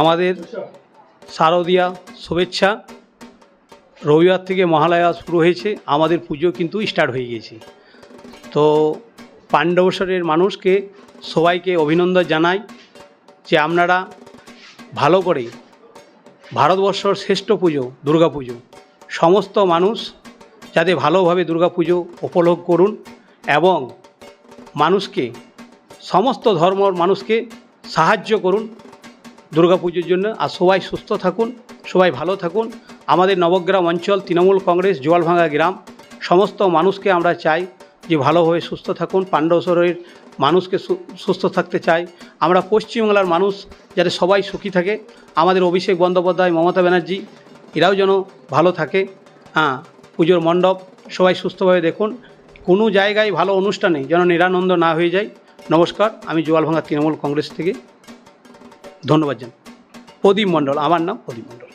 আমাদের শারদীয়া শুভেচ্ছা। রবিবার থেকে মহালয়া শুরু হয়েছে, আমাদের পুজো কিন্তু স্টার্ট হয়ে গিয়েছে। তো পাণ্ডবসরের মানুষকে সবাইকে অভিনন্দন জানাই যে আপনারা ভালো করে ভারতবর্ষর শ্রেষ্ঠ পুজো, দুর্গা পুজো, সমস্ত মানুষ যাতে ভালোভাবে দুর্গা পুজো উপভোগ করুন এবং মানুষকে, সমস্ত ধর্মর মানুষকে সাহায্য করুন। দুর্গা পুজোর জন্য। আর সবাই সুস্থ থাকুন, সবাই ভালো থাকুন। আমাদের নবগ্রাম অঞ্চল, তৃণমূল কংগ্রেস, জোয়ালভাঙ্গা গ্রাম, সমস্ত মানুষকে আমরা চাই যে ভালোভাবে সুস্থ থাকুন। পাণ্ডবসরের মানুষকে সুস্থ থাকতে চাই। আমরা পশ্চিমবাংলার মানুষ, যাতে সবাই সুখী থাকে। আমাদের অভিষেক বন্দ্যোপাধ্যায়, মমতা ব্যানার্জি, এরাও যেন ভালো থাকে। হ্যাঁ পুজোর মণ্ডপ, সবাই সুস্থভাবে দেখুন। কোনো জায়গায় ভালো অনুষ্ঠানে যেন নিরানন্দ না হয়ে যায়। নমস্কার, আমি জোয়ালভাঙ্গা তৃণমূল কংগ্রেস থেকে। ধন্যবাদ জানাই প্রদীপ মণ্ডল আমার নাম প্রদীপ মণ্ডল।